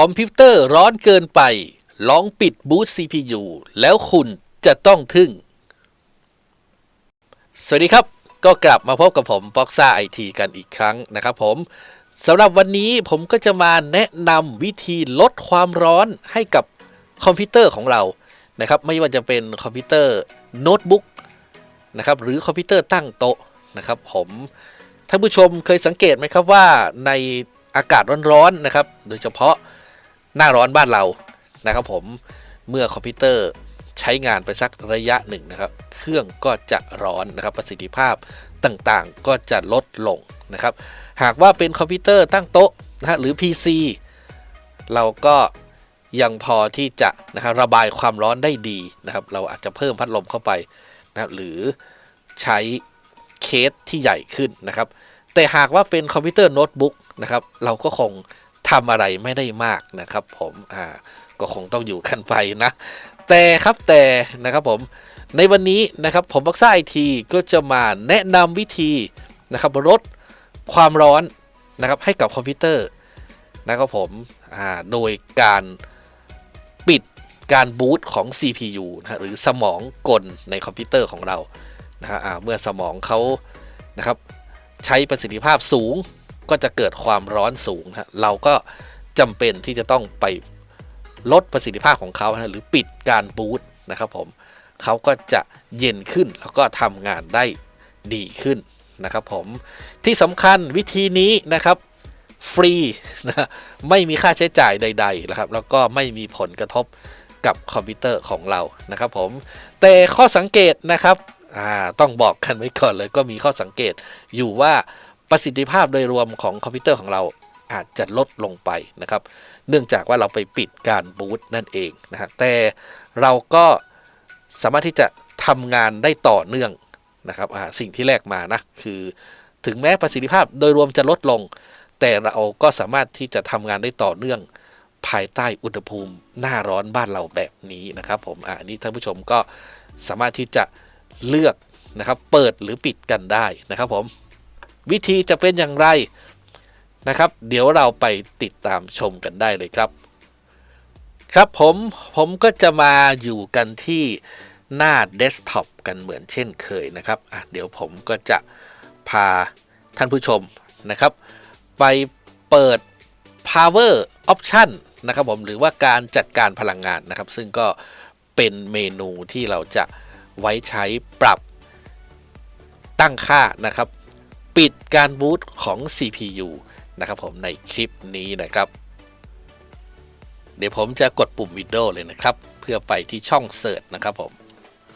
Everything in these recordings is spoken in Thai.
คอมพิวเตอร์ร้อนเกินไป ลองปิดบูต CPU แล้วคุณจะต้องทึ่ง สวัสดีครับ ก็กลับมาพบกับผมบ็อกซ่าไอทีกันอีกครั้งนะครับผมสำหรับวันนี้ผมก็จะมาแนะนำวิธีลดความร้อนให้กับคอมพิวเตอร์ของเรานะครับ ไม่ว่าจะเป็นคอมพิวเตอร์โน้ตบุ๊กนะครับหรือคอมพิวเตอร์ตั้งโต๊ะนะครับผมท่านผู้ชมเคยสังเกตไหมครับว่าในอากาศร้อนๆนะครับ โดยเฉพาะ หน้าร้อนบ้านเรานะครับผมเมื่อคอมพิวเตอร์ใช้งานไปสักระยะหนึ่งนะครับ เครื่องก็จะร้อนนะครับประสิทธิภาพต่างๆก็จะลดลงนะครับ หากว่าเป็นคอมพิวเตอร์ตั้งโต๊ะนะฮะหรือ PC เราก็ยังพอที่จะนะครับระบายความร้อนได้ดีนะครับ เราอาจจะเพิ่มพัดลมเข้าไปนะครับหรือใช้เคสที่ใหญ่ขึ้นนะครับ แต่หากว่าเป็นคอมพิวเตอร์โน้ตบุ๊กนะครับ เราก็คง ทำอะไรไม่ได้มากนะครับ ผมอ่าก็คงต้องอยู่กันไปนะ แต่ครับแต่นะครับผมในวันนี้นะครับผมบักซ่าไอทีก็จะมาแนะนำวิธีนะครับลดความร้อนนะครับให้กับคอมพิวเตอร์นะครับผมอ่าโดยการปิดการบูตของ CPU นะฮะหรือสมองกลในคอมพิวเตอร์ของเรานะฮะอ่าเมื่อสมองเขานะครับใช้ประสิทธิภาพสูง ก็จะเกิดความร้อนสูงนะฮะเราก็จำเป็นที่จะต้องไปลดประสิทธิภาพของเขานะหรือปิดการบูตนะครับผมเขาก็จะเย็นขึ้นแล้วก็ทำงานได้ดีขึ้นนะครับผมที่สำคัญวิธีนี้นะครับฟรีนะไม่มีค่าใช้จ่ายใดๆนะครับ แล้วก็ไม่มีผลกระทบกับคอมพิวเตอร์ของเรานะครับผมแต่ข้อสังเกตนะครับอ่าต้องบอกกันไว้ก่อนเลยก็มีข้อสังเกตอยู่ว่า ประสิทธิภาพโดยรวมของคอมพิวเตอร์ของเราอาจจะลดลงไปนะครับ เนื่องจากว่าเราไปปิดการบูตนั่นเองนะฮะแต่เราก็สามารถที่จะทำงานได้ต่อเนื่องนะครับสิ่งที่แรกมานะคือถึงแม้ประสิทธิภาพโดยรวมจะลดลง แต่เราก็สามารถที่จะทำงานได้ต่อเนื่อง ภายใต้อุณหภูมิหน้าร้อนบ้านเราแบบนี้นะครับ ผมอันนี้ท่านผู้ชมก็สามารถที่จะเลือกนะครับ เปิดหรือปิดกันได้นะครับผม วิธีจะเป็นอย่างไรนะครับ เดี๋ยวเราไปติดตามชมกันได้เลยครับ ครับผมผมก็จะมาอยู่กันที่หน้าเดสก์ท็อปกันเหมือนเช่นเคยนะครับอะเดี๋ยวผมก็จะพาท่านผู้ชมนะครับ ไปเปิด power option นะครับผมหรือว่าการจัดการพลังงานนะครับ ซึ่งก็เป็นเมนูที่เราจะไว้ใช้ปรับตั้งค่านะครับ ปิดการบูตของ CPU นะครับผมในคลิปนี้นะครับ เดี๋ยวผมจะกดปุ่ม Windows เลยนะครับ เพื่อไปที่ช่อง Search นะครับผม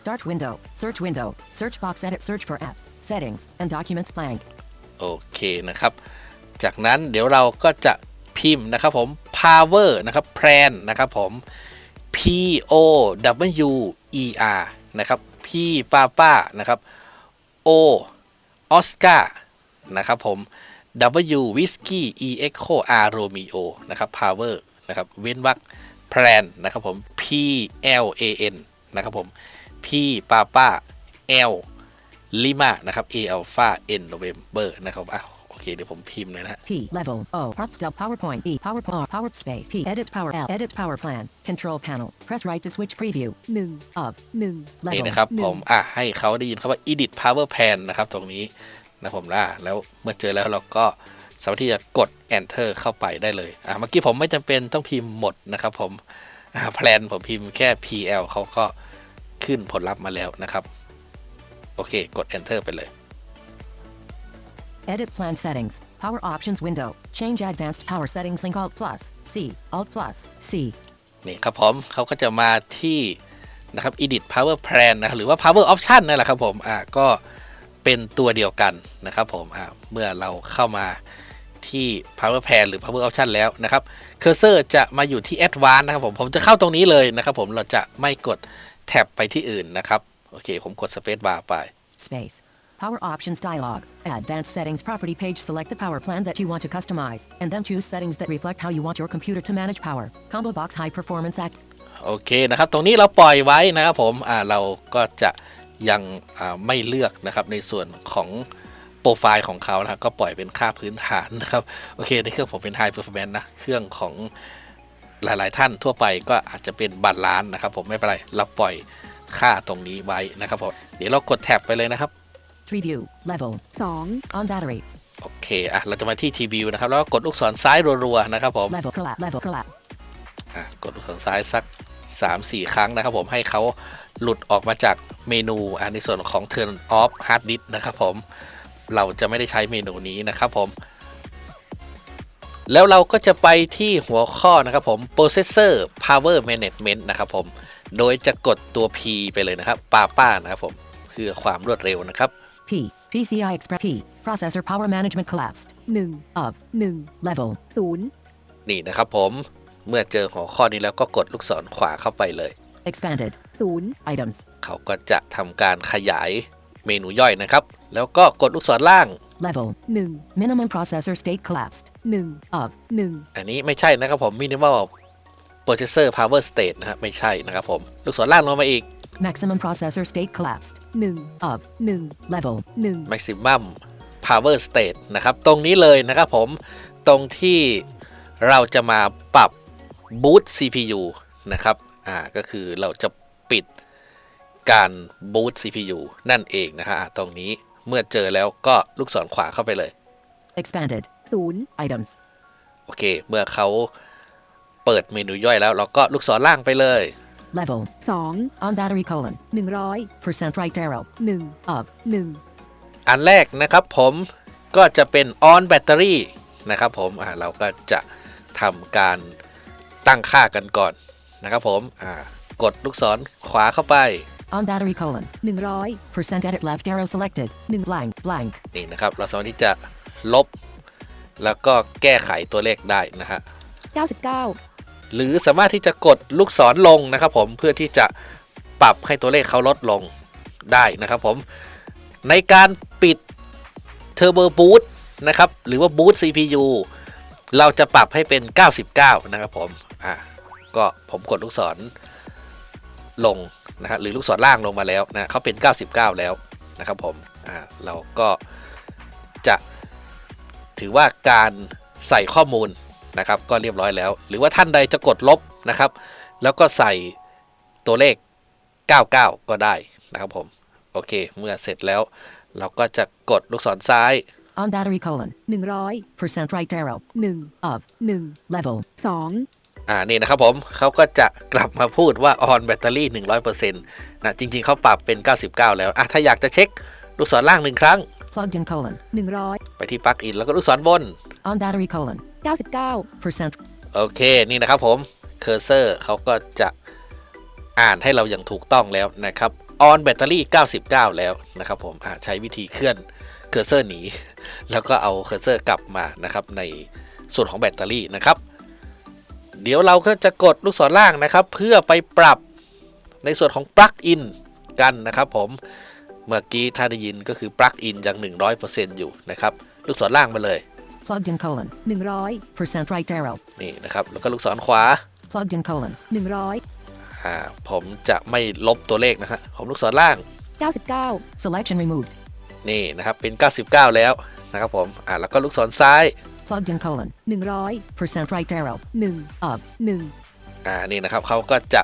Start window, search window, search box edit search for apps, settings, and documents blank. โอเคนะครับ จากนั้นเดี๋ยวเราก็จะพิมพ์นะครับผม power นะครับ plan นะครับผม p o w e r นะครับ p ป้าป้านะครับ o oscar นะครับผม w whiskey e echo r romeo นะครับ power นะครับเว้นวรรค plan นะครับผม p l a n นะครับผม p ป้าป้า l ลิมานะครับ A alpha N November นะครับอ้าวโอเค เดี๋ยวผมพิมพ์เลยนะฮะ P level O Part del PowerPoint E PowerPoint Power Space P Edit Power L Edit Power Plan Control Panel Press right to switch preview 1 of 1นี่ level นะครับหผนึ่งมอะให้เขาได้ยินคำว่า edit power pan นะครับตรงนี้ นะผมนะแล้วเมื่อเจอแล้วเราก็สามารถที่จะกด enter เข้าไปได้เลยอะเมื่อกี้ผมไม่จำเป็นต้องพิมพ์หมดนะครับผมอ่า plan ผมพิมพ์แค่ pl เขาก็ขึ้นผลลัพธ์มาแล้วนะครับ โอเค กด enter ไปเลย Edit Plan Settings Power Options window Change Advanced Power Settings link Alt plus C Alt plus C นี่ครับผมเขาก็จะมาที่นะครับ edit power plan นะครับหรือว่า power option นั่นแหละครับผมอ่าก็ เป็นตัวเดียวกันนะครับผมอ่าเมื่อเราเข้ามาที่ power plan หรือ power option แล้วนะครับ cursor จะมาอยู่ที่ advanced นะครับผมผมจะเข้าตรงนี้เลยนะครับผมเราจะไม่กดแท็บไปที่อื่นนะครับโอเค ผมกด space bar ไป Space Power Options dialog Advanced Settings property page select the power plan that you want to customize and then choose settings that reflect how you want your computer to manage power Combo Box High Performance Act โอเคนะครับ ตรงนี้เราปล่อยไว้นะครับผม อ่า เราก็จะ ยังอ่าไม่เลือกนะครับในส่วนของโปรไฟล์ของเขานะครับก็ปล่อยเป็นค่าพื้นฐานนะครับ โอเค ในเครื่องผมเป็น High Performance นะ เครื่องของหลาย ๆ ท่านทั่วไปก็อาจจะเป็นบาลานซ์นะครับ ผมไม่เป็นไรเราปล่อยค่าตรงนี้ไว้นะครับผมเดี๋ยวเรากดแท็บไปเลยนะครับ Tree view. Level. 2 On battery. โอเคอะเราจะมาที่ทีวิวนะครับแล้วก็กดลูกศรซ้ายรัว ๆ นะครับผม Level collapse. Level collapse. อะกดลูกศรซ้ายสัก 3-4 ครั้งนะครับผมให้เขา หลุดออกมาจากเมนูอะในส่วนของ Turn off hard disk นะครับผมเราจะไม่ได้ใช้เมนูนี้นะครับผม แล้วเราก็จะไปที่หัวข้อนะครับผม processor power management นะครับผมโดยจะกดตัว P ไปเลยนะครับป้าป้านะครับผมเพื่อความรวดเร็วนะครับ P. PCI Express. P. Processor power management collapsed. 1 Of. 1 Level. 0 นี่นะครับผมเมื่อเจอหัวข้อนี้แล้วก็กดลูกศรขวาเข้าไปเลย Expanded. 0 Items. เขาก็จะทำการขยายเมนูย่อยนะครับ แล้วก็กดลูกศรล่าง Level. 1 Minimum processor state collapsed. 1 Of. 1 อันนี้ไม่ใช่นะครับผม minimal processor power state นะครับไม่ใช่นะครับผม ลูกศรล่างลงมาอีก Maximum processor state collapsed. 1 Of. 1 Level. 1 maximum power state นะครับ ตรงนี้เลยนะครับผม ตรงที่เราจะมาปรับ boot CPU นะครับ อ่าก็คือเราจะปิดการ boot CPU นั่นเองนะฮะอ่าตรงนี้เมื่อเจอแล้วก็ลูกศรขวาเข้าไปเลย Expanded. 0 Items. โอเค เมื่อเขาเปิดเมนูย่อยแล้ว เราก็ลูกศรล่างไปเลย Level. 2 On battery colon. 100 Percent right arrow. 1 Of. 1 อันแรกนะครับผมก็จะเป็น on battery นะครับผมอ่าเราก็จะทำการตั้งค่ากันก่อน นะครับผมอ่ากดลูกศรขวาเข้าไป On battery colon. 100 Percent edit left arrow selected. Ning. Blank. Blank. นี่นะครับ เราสามารถที่จะลบ แล้วก็แก้ไขตัวเลขได้นะฮะ99 หรือสามารถที่จะกดลูกศรลงนะครับผมเพื่อที่จะปรับให้ตัวเลขเขาลดลงได้นะครับผม ในการปิด Turbo Boost นะครับ หรือว่า Boost CPU เราจะปรับให้เป็น 99 นะครับผม อ่า ก็ผมกดลูกศรลงนะฮะหรือลูกศรล่างลงมาแล้วนะเขาเป็น 99 แล้วนะครับผมอ่าเราก็จะถือว่าการใส่ข้อมูลนะครับก็เรียบร้อยแล้ว หรือว่าท่านใดจะกดลบนะครับ แล้วก็ใส่ตัวเลข 99 ก็ได้นะครับผม โอเค เมื่อเสร็จแล้ว เราก็จะกดลูกศรซ้าย On battery colon. 100 Percent right arrow. 1 Of. 1 Level. 2 อ่านี่นะครับผมเขาก็จะกลับมาพูดว่า on battery 100%นะจริง ๆเขาปรับเป็น 99 แล้วอะถ้าอยากจะเช็คลูกศรล่างหนึ่งครั้ง Plugged in colon. 100 ไปที่ปลั๊กอินแล้วก็ลูกศรบน On battery colon. 99 Percent. โอเค นี่นะครับผมเคอร์เซอร์เขาก็จะอ่านให้เราอย่างถูกต้องแล้วนะครับ on battery 99 แล้วนะครับผมอ่าใช้วิธีเคลื่อนเคอร์เซอร์หนี แล้วก็เอาเคอร์เซอร์กลับมานะครับในส่วนของแบตเตอรี่นะครับ เดี๋ยวเราก็จะกดลูกศรล่างนะครับ เพื่อไปปรับในส่วนของปลั๊กอินกันนะครับผมเมื่อกี้ถ้าได้ยินก็คือปลั๊กอินยัง100%อยู่นะครับ ลูกศรล่างมาเลย Plugged in colon. 100 Percent right arrow. นี่นะครับ แล้วก็ลูกศรขวา Plugged in colon. 100อ่าผมจะไม่ลบตัวเลขนะฮะผมลูกศรล่าง 99 Selection removed. นี่นะครับเป็น 99 แล้วนะครับผมอ่าแล้วก็ลูกศรซ้าย Plugged in colon. 100 Percent right arrow. 1 Of. 1อ่านี่นะครับเขาก็จะ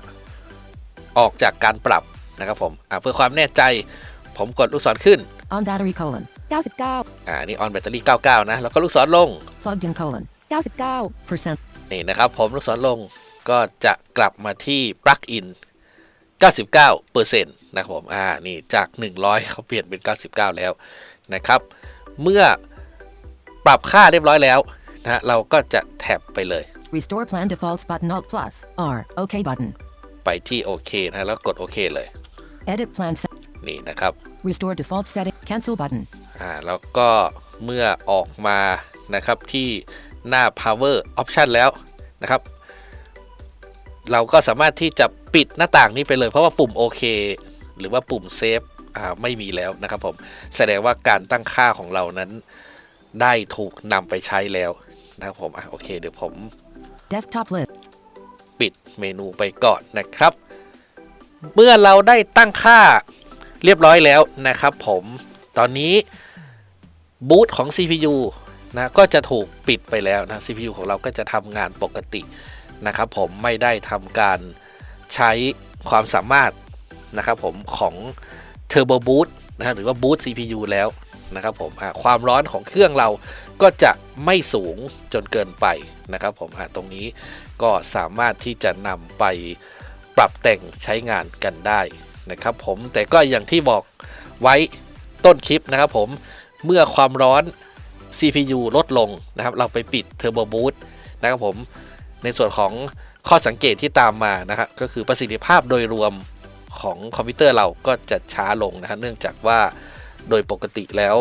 ออกจากการปรับนะครับผมอ่าเพื่อความแน่ใจผมกดลูกศรขึ้น On battery colon. 99 อ่านี่ออนแบตเตอรี่99 นะ แล้วก็ลูกศรลง Plugged in colon. 99 Percent. นี่นะครับผมลูกศรลงก็จะกลับมาที่ปลั๊กอิน99%นะครับผม อ่า นี่จาก 100 เขาเปลี่ยนเป็น 99 แล้วนะครับ เมื่อ ปรับค่าเรียบร้อยแล้วนะฮะเราก็จะแท็บไปเลย Restore plan defaults button Alt plus. R. OK button. ไปที่โอเคนะฮะแล้วกดโอเคเลย Edit plan set. นี่นะครับ Restore default setting. Cancel button. อ่าแล้วก็เมื่อออกมานะครับที่หน้า power option แล้วนะครับ เราก็สามารถที่จะปิดหน้าต่างนี้ไปเลย เพราะว่าปุ่มโอเคหรือว่าปุ่มเซฟอ่าไม่มีแล้วนะครับผม แสดงว่าการตั้งค่าของเรานั้น ได้ถูกนำไปใช้แล้วนะครับผมอะโอเค เดี๋ยวผม Desktop list. ปิดเมนูไปก่อนนะครับ เมื่อเราได้ตั้งค่าเรียบร้อยแล้วนะครับผมตอนนี้บูตของ CPU นะก็จะถูกปิดไปแล้วนะ CPU ของเราก็จะทำงานปกตินะครับผมไม่ได้ทำการใช้ความสามารถนะครับผมของ Turbo Boost นะฮะหรือว่า Boost CPU แล้ว นะครับผมความร้อนของเครื่องเราก็จะไม่สูงจนเกินไปนะครับผมตรงนี้ก็สามารถที่จะนำไปปรับแต่งใช้งานกันได้นะครับผมแต่ก็อย่างที่บอกไว้ต้นคลิปนะครับผมเมื่อความร้อน CPU ลดลงนะครับ เราไปปิด Turbo Boost นะครับผมในส่วนของข้อสังเกตที่ตามมานะครับก็คือประสิทธิภาพโดยรวมของคอมพิวเตอร์เราก็จะช้าลงนะครับเนื่องจากว่า โดยปกติแล้ว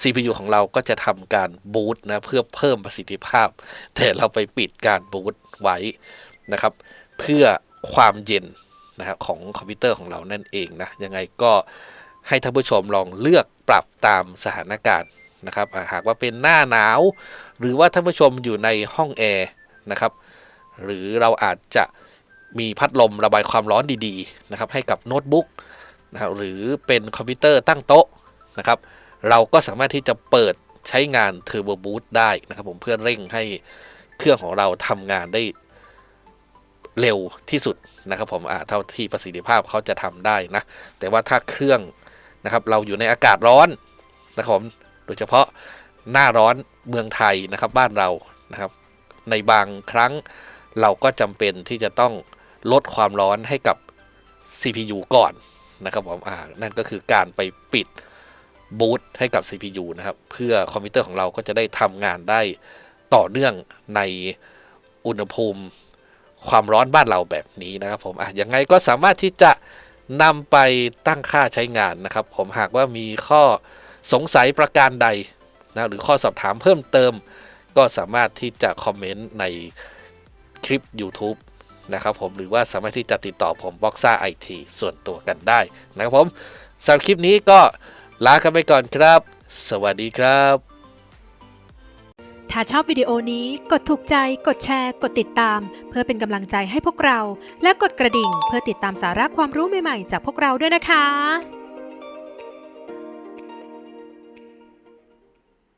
CPU ของเราก็จะทำการบูตนะเพื่อเพิ่มประสิทธิภาพ แต่เราไปปิดการบูตไว้นะครับ เพื่อความเย็นนะครับของคอมพิวเตอร์ของเรานั่นเองนะยังไงก็ให้ท่านผู้ชมลองเลือกปรับตามสถานการณ์นะครับหากว่าเป็นหน้าหนาว หรือว่าท่านผู้ชมอยู่ในห้องแอร์นะครับ หรือเราอาจจะมีพัดลมระบายความร้อนดีๆนะครับให้กับโน้ตบุ๊กนะครับหรือเป็นคอมพิวเตอร์ตั้งโต๊ะ นะครับ เราก็สามารถที่จะเปิดใช้งาน Turbo Boost ได้นะครับผมเพื่อเร่งให้เครื่องของเราทำงานได้เร็วที่สุดนะครับผมอ่าเท่าที่ประสิทธิภาพเขาจะทำได้นะ แต่ว่าถ้าเครื่องนะครับเราอยู่ในอากาศร้อนนะครับผมโดยเฉพาะหน้าร้อนเมืองไทยนะครับบ้านเรานะครับ ในบางครั้งเราก็จำเป็นที่จะต้องลดความร้อนให้กับ CPU ก่อนนะครับผมอ่านั่นก็คือการไปปิด บูตให้กับ CPU นะครับ เพื่อคอมพิวเตอร์ของเราก็จะได้ทำงานได้ต่อเนื่องในอุณหภูมิความร้อนบ้านเราแบบนี้นะครับผมอะยังไงก็สามารถที่จะนำไปตั้งค่าใช้งานนะครับ ผมหากว่ามีข้อสงสัยประการใดนะหรือข้อสอบถามเพิ่มเติม ก็สามารถที่จะคอมเมนต์ในคลิป YouTube นะครับผมหรือว่าสามารถที่จะติดต่อผมบ็อกซ่าไอทีส่วนตัวกันได้นะครับผมสำหรับคลิปนี้ก็ ลากันไปก่อนครับ สวัสดีครับ ถ้าชอบวิดีโอนี้กดถูกใจ กดแชร์ กดติดตาม เพื่อเป็นกำลังใจให้พวกเรา และกดกระดิ่งเพื่อติดตามสาระความรู้ใหม่ๆ จากพวกเราด้วยนะคะ